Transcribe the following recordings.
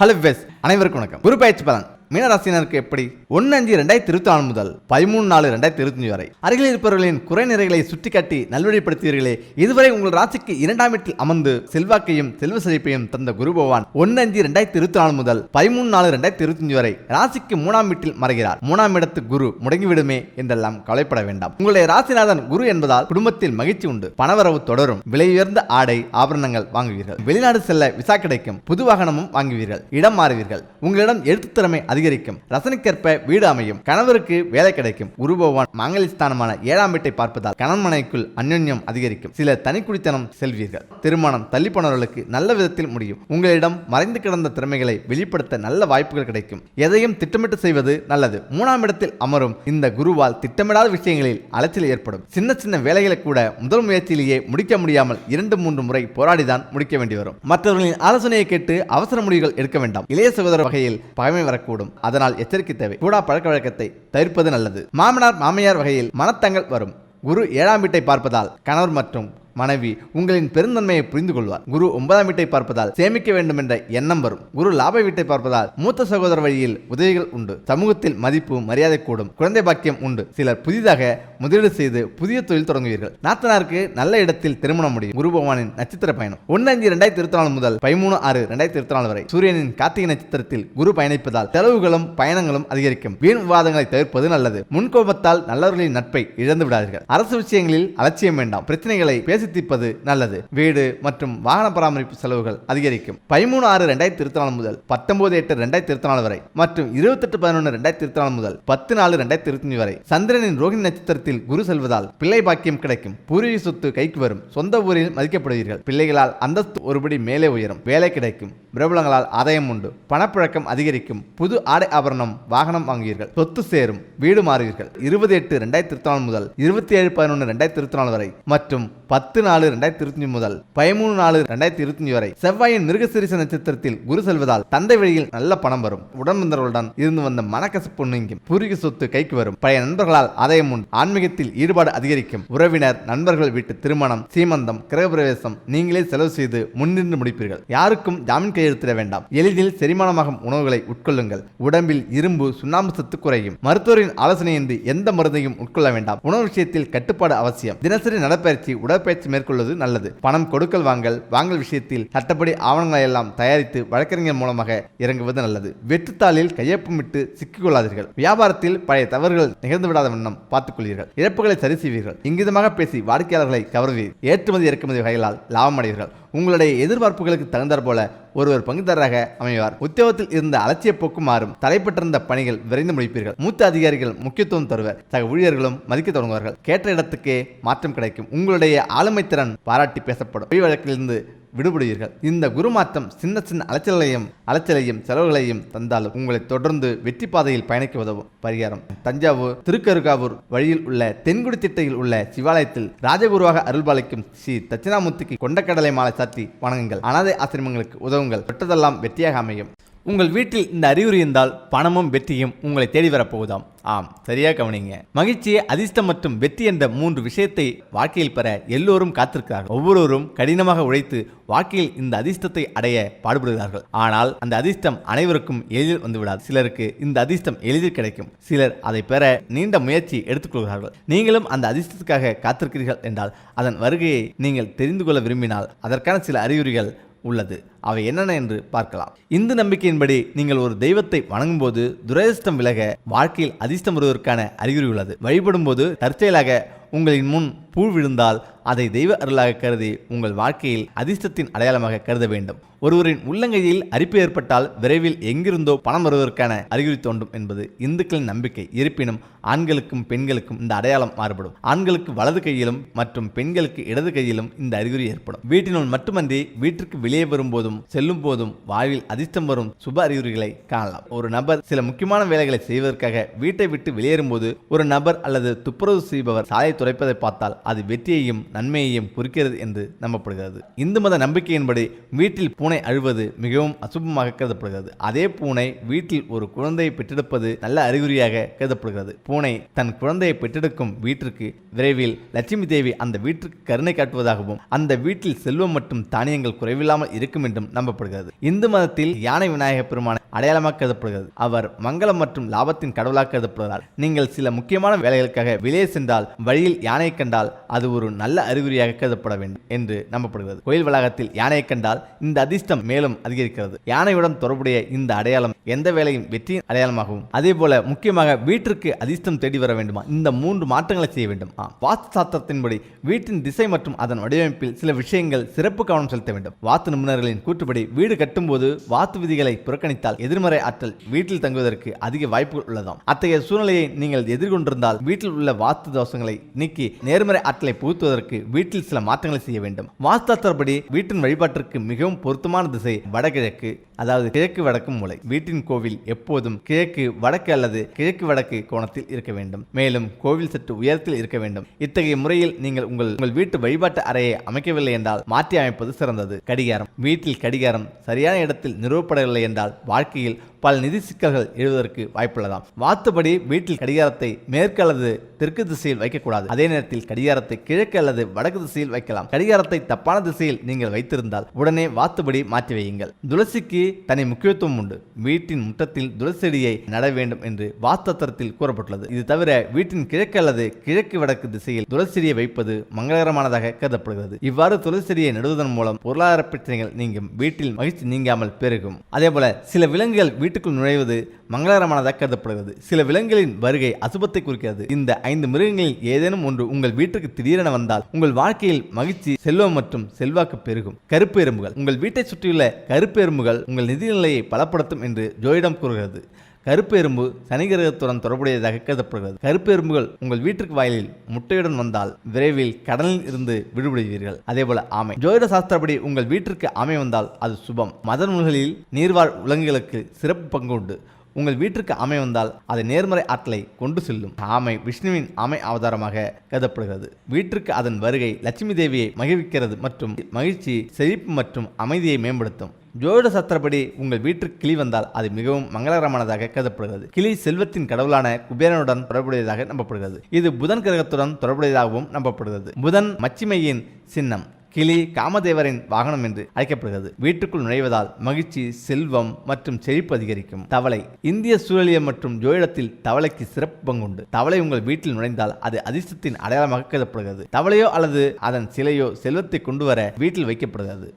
Hello வெஸ் அனைவருக்கும் வணக்கம். குரு பயிற்சி பலன் மீனராசினருக்கு எப்படி? ஒன்னு அஞ்சு ரெண்டாயிரத்தி இருபத்தி நாலு முதல் பதிமூணு நாலு ரெண்டாயிரத்தி இருபத்தஞ்சு வரை. அருகில் இருப்பவர்களின் குறை நிறைகளை சுட்டிக்காட்டி நல்வழிப்படுத்துவீர்களே இதுவரை உங்கள் ராசிக்கு இரண்டாம் வீட்டில் அமர்ந்து செல்வாக்கையும் செல்வ செழிப்பையும் தந்த குரு பகவான் ஒன்னு அஞ்சு ரெண்டாயிரத்தி இருபத்தி நாலு முதல் பதிமூணு நாலு ரெண்டாயிரத்தி இருபத்தஞ்சு வரை ராசிக்கு மூணாம் வீட்டில் மறைகிறார். மூணாம் இடத்து குரு முடங்கிவிடுமே என்றெல்லாம் கவலைப்பட வேண்டாம். உங்களுடைய ராசிநாதன் குரு என்பதால் குடும்பத்தில் மகிழ்ச்சி உண்டு. பணவரவு தொடரும். விலை உயர்ந்த ஆடை ஆபரணங்கள் வாங்குவீர்கள். வெளிநாடு செல்ல விசா கிடைக்கும். புது வாகனமும் வாங்குவீர்கள். இடம் மாறுவீர்கள். உங்களிடம் எழுத்து திறமை அதிகரிக்கும். ரசனைக்கேற்ப வீடு அமையும். கணவருக்கு வேலை கிடைக்கும். குருபவான் மாங்கலிஸ்தானமான ஏழாம் வீட்டை பார்ப்பதால் கணவன் அந்யோன்யம் அதிகரிக்கும். சில தனிக்குடித்தனம் செல்வீர்கள். திருமணம் தள்ளி போனவர்களுக்கு நல்ல விதத்தில் முடியும். உங்களிடம் மறைந்து கிடந்த திறமைகளை வெளிப்படுத்த நல்ல வாய்ப்புகள் கிடைக்கும். எதையும் திட்டமிட்டு செய்வது நல்லது. மூணாம் இடத்தில் அமரும் இந்த குருவால் திட்டமிடாத விஷயங்களில் அலைச்சல் ஏற்படும். சின்ன சின்ன வேலைகளை கூட முதல் முயற்சியிலேயே முடிக்க முடியாமல் இரண்டு மூன்று முறை போராடிதான் முடிக்க வேண்டி வரும் மற்றவர்களின் ஆலோசனையை கேட்டு அவசர முடிவுகள் எடுக்க வேண்டாம். இளைய சகோதர வகையில் பகைமை வரக்கூடும். அதனால் எச்சரிக்கை தேவை. கூடா பழக்க வழக்கத்தை தவிர்ப்பது நல்லது. மாமனார் மாமியார் வகையில் மனத்தங்கள் வரும். குரு ஏழாம் வீட்டை பார்ப்பதால் கணவர் மற்றும் மனைவி உங்களின் பெருந்தன்மையை புரிந்து கொள்வார் குரு ஒன்பதாம் வீட்டை பார்ப்பதால் சேமிக்க வேண்டும் என்ற எண்ணம் வரும். குரு லாப வீட்டை பார்ப்பதால் மூத்த சகோதர வழியில் உதவிகள் உண்டு. சமூகத்தில் மதிப்பு மரியாதை கூடும். குழந்தை பாக்கியம் உண்டு. சிலர் புதிதாக முதலீடு செய்து புதிய தொழில் தொடங்குவீர்கள். நாத்தனாருக்கு நல்ல இடத்தில் திருமணம் முடியும். குரு பகவானின் நட்சத்திர பயணம். ஒன்னு அஞ்சு ரெண்டாயிரத்தி இருபத்தி நாலு முதல் பதிமூணு ஆறு ரெண்டாயிரத்தி இருபத்தி நாலு வரை சூரியனின் கார்த்திகை நட்சத்திரத்தில் குரு பயணிப்பதால் செலவுகளும் பயணங்களும் அதிகரிக்கும். வீண் விவாதங்களை தவிர்ப்பது நல்லது. முன்கோபத்தால் நல்லவர்களின் நட்பை இழந்து விடாதீர்கள் அரசு விஷயங்களில் அலட்சியம் வேண்டாம். பிரச்சனைகளை பேசி தீர்ப்பது நல்லது. வீடு மற்றும் வாகன பராமரிப்பு செலவுகள் அதிகரிக்கும். பதிமூணு ஆறு ரெண்டாயிரத்தி இருபத்தி நாலு முதல் பத்தொன்பது எட்டு ரெண்டாயிரத்தி இருபத்தி நாலு வரை மற்றும் இருபத்தெட்டு பதினொன்று ரெண்டாயிரத்தி இருபத்தி நாலு முதல் பத்து நாலு ரெண்டாயிரத்தி இருபத்தி வரை. சந்திரனின் ரோஹிணி நட்சத்திரத்தில் குரு செல்வதால் பிள்ளை பாக்கியம் கிடைக்கும். பூர்வீக சொத்து கைக்கு வரும். சொந்த ஊரில் மதிக்கப்படுவீர்கள். பிள்ளைகளால் அந்தஸ்து ஒருபடி மேலே உயரும். வேலை கிடைக்கும். பிரபலங்களால் ஆதாயம் உண்டு. பணப்புழக்கம் அதிகரிக்கும். புது ஆடை ஆபரணம் வாகனம் வாங்குவீர்கள். சொத்து சேரும். வீடு மாறுவீர்கள். இருபது எட்டு ரெண்டாயிரத்தி இருபத்தி நாலு முதல் இருபத்தி ஏழு பதினொன்று ரெண்டாயிரத்தி இருபத்தி நாலு வரை மற்றும் பத்து நாலு ரெண்டாயிரத்தி இருபத்தஞ்சு முதல் பதிமூணு நாலு ரெண்டாயிரத்தி இருபத்தஞ்சு வரை செவ்வாயின் மிருகசிரிச நட்சத்திரத்தில் குரு செல்வதால் தந்தை வழியில் நல்ல பணம் வரும். உடன்வந்தவர்களுடன் இருந்து வந்த மனக்கசப்பு நீங்கும் பூர்வீக சொத்து கைக்கு வரும். பழைய நண்பர்களால் ஆதாயம் முன் ஆன்மீகத்தில் ஈடுபாடு அதிகரிக்கும். உறவினர் நண்பர்கள் வீட்டு திருமணம் சீமந்தம் கிரகப்பிரவேசம் நீங்களே செலவு செய்து முன்னின்று முடிப்பீர்கள். யாருக்கும் ஜாமீன் கையெழுத்திட வேண்டாம். எளிதில் செரிமானமாகும் உணவுகளை உட்கொள்ளுங்கள். உடம்பில் இரும்பு சுண்ணாம்பு சத்து குறையும். மருத்துவரின் ஆலோசனையின்றி எந்த மருந்தையும் உட்கொள்ள வேண்டாம். உணவு விஷயத்தில் கட்டுப்பாடு அவசியம். தினசரி நடப்பயிற்சி உடற்பயிற்சி மேற்கொள்வது நல்லது. பணம் கொடுக்கல் வாங்கல் வாங்கல் விஷயத்தில் சட்டப்படி ஆவணங்களை எல்லாம் தயாரித்து வழக்கறிஞர் மூலமாக இறங்குவது நல்லது. வெற்றுத்தாளில் கையொப்பமிட்டு சிக்கிக்கொள்ளாதீர்கள். வியாபாரத்தில் பழைய தவறுகள் நிகழ்ந்து விடாத வண்ணம் பார்த்துக் கொள்வீர்கள் இழப்புகளை சரி செய்வீர்கள் இங்கிதமாக பேசி வாடிக்கையாளர்களை கவர்வீர். ஏற்றுமதி இறக்குமதி வகைகளால் லாபம் அடைவீர்கள் உங்களுடைய எதிர்பார்ப்புகளுக்கு தகுந்தாற் போல ஒருவர் பங்குதாரராக அமைவார். உத்தியோகத்தில் இருந்த அலட்சிய போக்கு மாறும். தலைப்பட்டிருந்த பணிகள் விரைந்து முடிப்பீர்கள். மூத்த அதிகாரிகள் முக்கியத்துவம் தருவர். சக ஊழியர்களும் மதிக்க தொடங்குவார்கள். கேட்ட இடத்துக்கே மாற்றம் கிடைக்கும். உங்களுடைய ஆளுமை திறன் பாராட்டி பேசப்படும். பொய் வழக்கிலிருந்து விடுபடுவீர்கள். இந்த குரு மாற்றம் சின்ன சின்ன அலைச்சலையும் அலைச்சலையும் செலவுகளையும் தந்தால் உங்களை தொடர்ந்து வெற்றி பாதையில் பயணிக்க உதவும். பரிகாரம். தஞ்சாவூர் திருக்கருகாவூர் வழியில் உள்ள தென்குடி திட்டையில் உள்ள சிவாலயத்தில் ராஜகுருவாக அருள்பாலிக்கும் ஸ்ரீ தட்சிணாமூர்த்திக்கு கொண்டக்கடலை மாலை சாத்தி வணங்குங்கள். அனாதை ஆசிரமங்களுக்கு உதவுங்கள். பெற்றதெல்லாம் வெற்றியாக அமையும். உங்கள் வீட்டில் இந்த அறிகுறி இருந்தால் பணமும் வெற்றியும் உங்களை தேடி வரப்போகுதாம். ஆம் சரியா கவனிங்க. மகிழ்ச்சி அதிர்ஷ்டம் மற்றும் வெற்றி என்ற மூன்று விஷயத்தை வாழ்க்கையில் பெற எல்லோரும் காத்திருக்கிறார்கள். ஒவ்வொருவரும் கடினமாக உழைத்து வாழ்க்கையில் இந்த அதிர்ஷ்டத்தை அடைய பாடுபடுகிறார்கள். ஆனால் அந்த அதிர்ஷ்டம் அனைவருக்கும் எளிதில் வந்துவிடாது. சிலருக்கு இந்த அதிர்ஷ்டம் எளிதில் கிடைக்கும். சிலர் அதை பெற நீண்ட முயற்சி எடுத்துக்கொள்கிறார்கள். நீங்களும் அந்த அதிர்ஷ்டத்துக்காக காத்திருக்கிறீர்கள் என்றால் அதன் வருகையை நீங்கள் தெரிந்து கொள்ள விரும்பினால் அதற்கான சில அறிகுறிகள் உள்ளது. அவை என்னென்ன என்று பார்க்கலாம். இந்து நம்பிக்கையின்படி நீங்கள் ஒரு தெய்வத்தை வணங்கும்போது துரதிர்ஷ்டம் விலக வாழ்க்கையில் அதிர்ஷ்டம் வருவதற்கான அறிகுறி உள்ளது. வழிபடும்போது தற்செயலாக உங்களின் முன் பூ விழுந்தால் அதை தெய்வ அருளாக கருதி உங்கள் வாழ்க்கையில் அதிர்ஷ்டத்தின் அடையாளமாக கருத வேண்டும். ஒருவரின் உள்ளங்கையில் அரிப்பு ஏற்பட்டால் விரைவில் எங்கிருந்தோ பணம் வருவதற்கான அறிகுறி தோன்றும் என்பது இந்துக்களின் நம்பிக்கை. இருப்பினும் ஆண்களுக்கும் பெண்களுக்கும் இந்த அடையாளம் மாறுபடும். ஆண்களுக்கு வலது கையிலும் மற்றும் பெண்களுக்கு இடது கையிலும் இந்த அறிகுறி ஏற்படும். வீட்டினுள் மட்டுமன்றி வீட்டிற்கு வெளியே வரும்போதும் செல்லும் போதும் வாழ்வில் அதிர்ஷ்டம் வரும் சுப அறிகுறிகளை காணலாம். ஒரு நபர் சில முக்கியமான வேலைகளை செய்வதற்காக வீட்டை விட்டு வெளியேறும்போது ஒரு நபர் அல்லது துப்புரவு செய்பவர் சாலை துடைப்பதை பார்த்தால் அது வெற்றியையும் நன்மையையும் குறிக்கிறது என்று நம்பப்படுகிறது. இந்து மத நம்பிக்கையின்படி வீட்டில் பூனை அழுவது மிகவும் அசுபமாக கருதப்படுகிறது. அதே பூனை வீட்டில் ஒரு குழந்தையை பெற்றெடுப்பது நல்ல அறிகுறியாக கருதப்படுகிறது. பூனை தன் குழந்தையை பெற்றெடுக்கும் வீட்டிற்கு விரைவில் லட்சுமி தேவி அந்த வீட்டிற்கு கருணை காட்டுவதாகவும் அந்த வீட்டில் செல்வம் மற்றும் தானியங்கள் குறைவில்லாமல் இருக்கும் என்றும் நம்பப்படுகிறது. இந்து மதத்தில் யானை விநாயக பெருமான அடையாளமாக கருதப்படுகிறது. அவர் மங்களம் மற்றும் லாபத்தின் கடவுளாக கருதப்படுகிறார் நீங்கள் சில முக்கியமான வேலைகளுக்காக வெளியே சென்றால் வழியில் யானை கண்டால் அது ஒரு நல்ல அறிகுறியாக கருதப்பட வேண்டும் என்று நம்பப்படுகிறது. கோயில் வளாகத்தில் யானையை கண்டால் இந்த அதிர்ஷ்டம் மேலும் அதிகரிக்கிறது. யானையுடன் தொடர்புடைய இந்த அடையாளம் எந்த வேலையும் வெற்றியின் அடையாளமாகவும் அதே போல முக்கியமாக வீட்டிற்கு அதிர்ஷ்டம் தேடி வர வேண்டுமா? இந்த மூன்று மாற்றங்களை செய்ய வேண்டும். வாஸ்து சாஸ்திரத்தின்படி வீட்டின் திசை மற்றும் அதன் வடிவமைப்பில் சில விஷயங்கள் சிறப்பு கவனம் செலுத்த வேண்டும். வாத்து நிபுணர்களின் கூற்றுப்படி வீடு கட்டும்போது வாத்து விதிகளை புறக்கணித்தால் எதிர்மறை ஆற்றல் வீட்டில் தங்குவதற்கு அதிக வாய்ப்புகள் உள்ளதாம். அத்தகைய சூழ்நிலையை நீங்கள் எதிர்கொண்டிருந்தால் வீட்டில் உள்ள வாத்து தோஷங்களை நீக்கி நேர்மறை ஆற்றலை புகுத்துவதற்கு வீட்டில் சில மாற்றங்களை செய்ய வேண்டும். வாஸ்தாத்திரப்படி வீட்டின் வழிபாட்டிற்கு மிகவும் பொருத்தமான திசை வடகிழக்கு அதாவது கிழக்கு வடக்கு மூலை. வீட்டின் கோவில் எப்போதும் கிழக்கு வடக்கு அல்லது கிழக்கு வடக்கு கோணத்தில் இருக்க வேண்டும். மேலும் கோவில் சற்று உயரத்தில் இருக்க வேண்டும். இத்தகைய முறையில் நீங்கள் உங்கள் உங்கள் வீட்டு வழிபாட்டு அறையை அமைக்கவில்லை என்றால் மாற்றி அமைப்பது சிறந்தது. கடிகாரம். வீட்டில் கடிகாரம் சரியான இடத்தில் நிறுவப்படவில்லை என்றால் வாழ்க்கையில் பல நிதி சிக்கல்கள் எழுவதற்கு வாய்ப்புள்ளதாம். வாத்துபடி வீட்டில் கடிகாரத்தை மேற்கு அல்லது தெற்கு திசையில் வைக்கக்கூடாது. அதே நேரத்தில் கடிகாரத்தை கிழக்கு அல்லது வடக்கு திசையில் வைக்கலாம். கடிகாரத்தை தப்பான திசையில் நீங்கள் வைத்திருந்தால் உடனே வாத்துப்படி மாற்றி வையுங்கள். துளசிக்கு தனி முக்கியத்துவம் உண்டு. வீட்டின் முற்றத்தில் துளசி செடியை நட வேண்டும் என்று வாஸ்தத்திரத்தில் கூறப்பட்டுள்ளது. இது தவிர வீட்டின் கிழக்கு அல்லது கிழக்கு வடக்கு திசையில் துளசி செடியை வைப்பது மங்களகரமானதாக கருதப்படுகிறது. இவ்வாறு துளசி செடியை நடுவதன் மூலம் பொருளாதார பிரச்சனைகள் நீங்கும். வீட்டில் மகிழ்ச்சி நீங்காமல் பெருகும். அதேபோல சில விலங்குகள் வீட்டுக்குள் நுழைவது மங்களகரமானதாக கருதப்படுகிறது சில விலங்குகளின் வருகை அசுபத்தை குறிக்கிறது. இந்த ஐந்து மிருகங்களில் ஏதேனும் ஒன்று உங்கள் வீட்டுக்கு திடீரென வந்தால் உங்கள் வாழ்க்கையில் மகிழ்ச்சி செல்வம் மற்றும் செல்வாக்கு பெருகும். கருப்பு எறும்புகள். உங்கள் வீட்டை சுற்றியுள்ள கருப்பு எறும்புகள் உங்கள் நிதிநிலையை பலப்படுத்தும் என்று ஜோயிடம் கூறுகிறது. கருப்பு எறும்பு சனி கிரகத்துடன் தொடர்புடையதாக கருதப்படுகிறது. கருப்பு எறும்புகள் உங்கள் வீட்டிற்கு வாயிலில் முட்டையுடன் வந்தால் விரைவில் கடலில் இருந்து விடுபடுவீர்கள். அதேபோல ஆமை. ஜோதிட சாஸ்திரப்படி உங்கள் வீட்டிற்கு ஆமை வந்தால் அது சுபம். மத நூல்களில் நீர்வாழ் விலங்குகளுக்கு சிறப்பு பங்கு உண்டு. உங்கள் வீட்டிற்கு அமை வந்தால் அது நேர்மறை ஆற்றலை கொண்டு செல்லும். ஆமை விஷ்ணுவின் ஆமை அவதாரமாக கருதப்படுகிறது. வீட்டிற்கு அதன் வருகை லட்சுமி தேவியை மகிழ்விக்கிறது மற்றும் மகிழ்ச்சி செழிப்பு மற்றும் அமைதியை மேம்படுத்தும். ஜோதிட சாஸ்திரப்படி உங்கள் வீட்டிற்கு கிளி வந்தால் அது மிகவும் மங்களகரமானதாக கருதப்படுகிறது. கிளி செல்வத்தின் கடவுளான குபேரனுடன் தொடர்புடையதாக நம்பப்படுகிறது. இது புதன் கிரகத்துடன் தொடர்புடையதாகவும் நம்பப்படுகிறது. புதன் மச்சிமையின் சின்னம். கிளி காமதேவரின் வாகனம் என்று அழைக்கப்படுகிறது. வீட்டுக்குள் நுழைவதால் மகிழ்ச்சி செல்வம் மற்றும் செழிப்பு அதிகரிக்கும். தவளை இந்திய சூழலியல் மற்றும் ஜோயிடத்தில் தவளைக்கு சிறப்பு பங்குண்டு. தவளை உங்கள் வீட்டில் நுழைந்தால் அது அதிர்ஷ்டத்தின் அடையாளமாக கருதப்படுகிறது. தவளையோ அல்லது அதன் சிலையோ செல்வத்தை கொண்டு வர வீட்டில் வைக்கப்படுகிறது.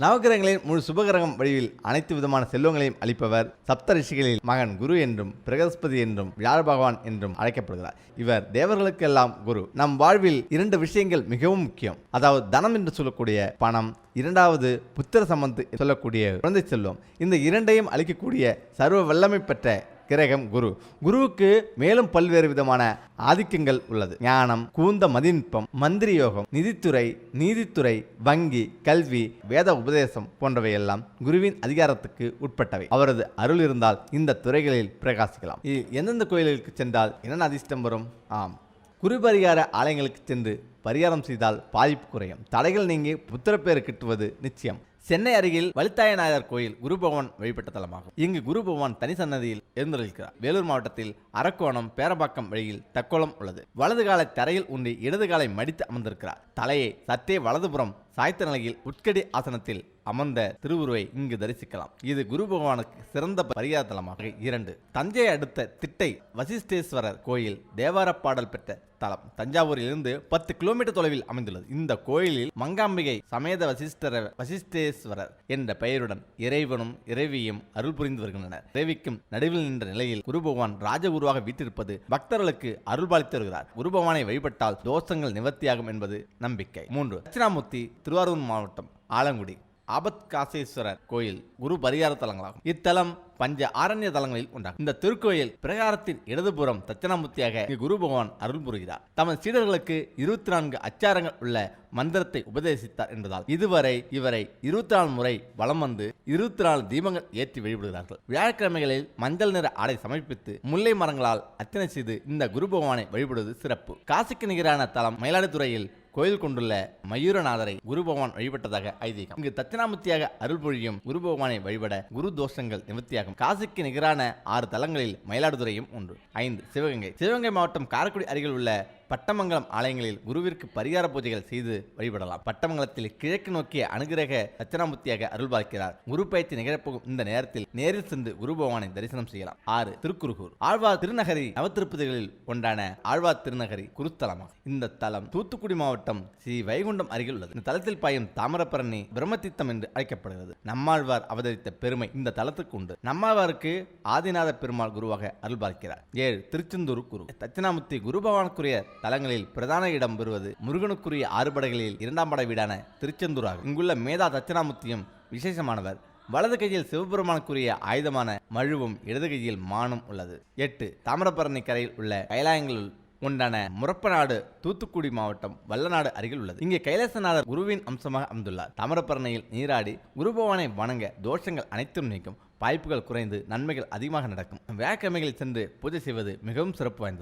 நவகிரகங்களின் முழு சுபகிரகம் வடிவில் அனைத்து விதமான செல்வங்களையும் அளிப்பவர் சப்த ரிஷிகளில் மகன் குரு என்றும் பிரகஸ்பதி என்றும் வியாழ பகவான் என்றும் அழைக்கப்படுகிறார். இவர் தேவர்களுக்கெல்லாம் குரு. நம் வாழ்வில் இரண்டு விஷயங்கள் மிகவும் முக்கியம். அதாவது தனம் என்று சொல்லக்கூடிய பணம் இரண்டாவது புத்திர சம்பந்து சொல்லக்கூடிய குழந்தை செல்வம். இந்த இரண்டையும் அளிக்கக்கூடிய சர்வ வல்லமை பெற்ற கிரகம் குரு. குருவுக்கு மேலும் பல்வேறு விதமான ஆதிக்கங்கள் உள்ளது. ஞானம் கூந்த மதிநுட்பம் மந்திரி யோகம் நிதித்துறை நீதித்துறை வங்கி கல்வி வேத உபதேசம் போன்றவையெல்லாம் குருவின் அதிகாரத்துக்கு உட்பட்டவை. அவரது அருள் இருந்தால் இந்த துறைகளில் பிரகாசிக்கலாம். எந்தெந்த கோயில்களுக்கு சென்றால் என்னென்ன அதிர்ஷ்டம் வரும்? ஆம். குரு பரிகார ஆலயங்களுக்கு சென்று பரிகாரம் செய்தால் பாதிப்பு குறையும். தடைகள் நீங்கி புத்திரப்பேறு கிட்டுவது நிச்சயம். சென்னை அருகில் வலித்தாயநாயர் கோயில் குருபவன் வழிபட்ட தலமாகும். இங்கு குருபவன் தனி சன்னதியில் எழுந்திருக்கிறார் வேலூர் மாவட்டத்தில் அரக்கோணம் பேரபாக்கம் வழியில் தக்கோலம் உள்ளது. வலது காலை தரையில் ஊன்றி இடது காலை மடித்து அமர்ந்திருக்கிறார். தலையை சற்றே வலதுபுறம் சாய்த்த நிலையில் உட்கடி ஆசனத்தில் அமர்ந்த திருவுருவை இங்கு தரிசிக்கலாம். இது குரு பகவானுக்கு சிறந்த பரியாதலமாக இரண்டு. தஞ்சை அடுத்த திட்டை வசிஷ்டேஸ்வரர் கோயில் தேவார பாடல் பெற்ற தலம். தஞ்சாவூரிலிருந்து பத்து கிலோமீட்டர் தொலைவில் அமைந்துள்ளது. இந்த கோயிலில் மங்காம்பிகை சமேத வசிஷ்டர வசிஷ்டேஸ்வரர் என்ற பெயருடன் இறைவனும் இறைவியும் அருள் புரிந்து வருகின்றனர். இறைவிக்கும் நடுவில் நின்ற நிலையில் குரு பகவான் ராஜகுருவாக வீட்டிருப்பது பக்தர்களுக்கு அருள்பாலித்து வருகிறார். குரு பகவானை வழிபட்டால் தோஷங்கள் நிவர்த்தியாகும் என்பது நம்பிக்கை. மூன்று. தட்சிணாமூர்த்தி திருவாரூர் மாவட்டம் ஆலங்குடி. ஆபத் காசேஸ்வரர் கோயில் குரு பரிகார தலங்களாகும். இத்தலம் பஞ்ச ஆரண்ய தலங்களில் ஒன்றாகும். இந்த திருக்கோயில் பிரகாரத்தின் இடதுபுறம் தட்சணாமூர்த்தியாக குரு பகவான் அருள் புரிகிறார் தமது சீடர்களுக்கு இருபத்தி நான்கு அச்சாரங்கள் உள்ள மந்திரத்தை உபதேசித்தார் என்பதால் இதுவரை இவரை இருபத்தி நாலு முறை வலம் வந்து இருபத்தி நாலு தீபங்கள் ஏற்றி வழிபடுகிறார்கள். வியாழக்கிழமைகளில் மஞ்சள் நிற ஆடை சமர்ப்பித்து முல்லை மரங்களால் அர்ச்சனை செய்து இந்த குரு பகவானை வழிபடுவது சிறப்பு. காசிக்கு நிகரான தலம் மயிலாடுதுறையில் கோயில் கொண்டுள்ள மயூரநாதரை குரு பகவான் வழிபட்டதாக ஐதீகம். இங்கு தட்சிணாமூர்த்தியாக அருள் பொழியும் குரு பகவானை வழிபட குரு தோஷங்கள் நிவர்த்தியாகும் காசிக்கு நிகரான ஆறு தலங்களில் மயிலாடுதுறையும் ஒன்று. ஐந்து சிவகங்கை. சிவகங்கை மாவட்டம் காரைக்குடி அருகில் உள்ள பட்டமங்கலம் ஆலயங்களில் குருவிற்கு பரிகார பூஜைகள் செய்து வழிபடலாம். பட்டமங்கலத்தில் கிழக்கு நோக்கிய அனுகிரக தட்சிணாமூர்த்தியாக அருள் பார்க்கிறார் குரு பயிற்சி நிகழப்போகும் இந்த நேரத்தில் நேரில் சென்று குரு பகவானை தரிசனம் செய்யலாம். ஆறு திருக்குறுகூர் ஆழ்வார் திருநகரி நவத்திருப்பதிகளில் ஒன்றான ஆழ்வார் திருநகரி குருத்தலமாகும் இந்த தலம் தூத்துக்குடி மாவட்டம் ஸ்ரீ வைகுண்டம் அருகில் உள்ளது. இந்த தலத்தில் பாயும் தாமரபரணி பிரம்மதித்தம் என்று அழைக்கப்படுகிறது. நம்மாழ்வார் அவதரித்த பெருமை இந்த தலத்துக்கு உண்டு. நம்மாழ்வாருக்கு ஆதிநாத பெருமாள் குருவாக அருள் பார்க்கிறார் ஏழு திருச்செந்தூர் குரு. தட்சிணாமூர்த்தி குரு பகவானுக்குரிய தலங்களில் பிரதான இடம் பெறுவது முருகனுக்குரிய ஆறுபடைகளில் இரண்டாம் படை வீடான திருச்செந்தூர் ஆகும் இங்குள்ள மேதா தட்சிணாமூர்த்தியும் விசேஷமானவர். வலது கையில் சிவபெருமானுக்குரிய ஆயுதமான மழுவும் இடது கையில் மானும் உள்ளது. எட்டு தாமிரபரணி கரையில் உள்ள கைலாயங்களுள் ஒன்றான முரப்பநாடு தூத்துக்குடி மாவட்டம் வல்லநாடு அருகில் உள்ளது. இங்கே கைலாசநாதர் குருவின் அம்சமாக அமைந்துள்ளார். தாமிரபரணியில் நீராடி குருபவானை வணங்க தோஷங்கள் அனைத்தும் நீக்கும். வாய்ப்புகள் குறைந்து நன்மைகள் அதிகமாக நடக்கும். வியாழக்கிழமைகளில் சென்று பூஜை செய்வது மிகவும் சிறப்பு வாய்ந்தது.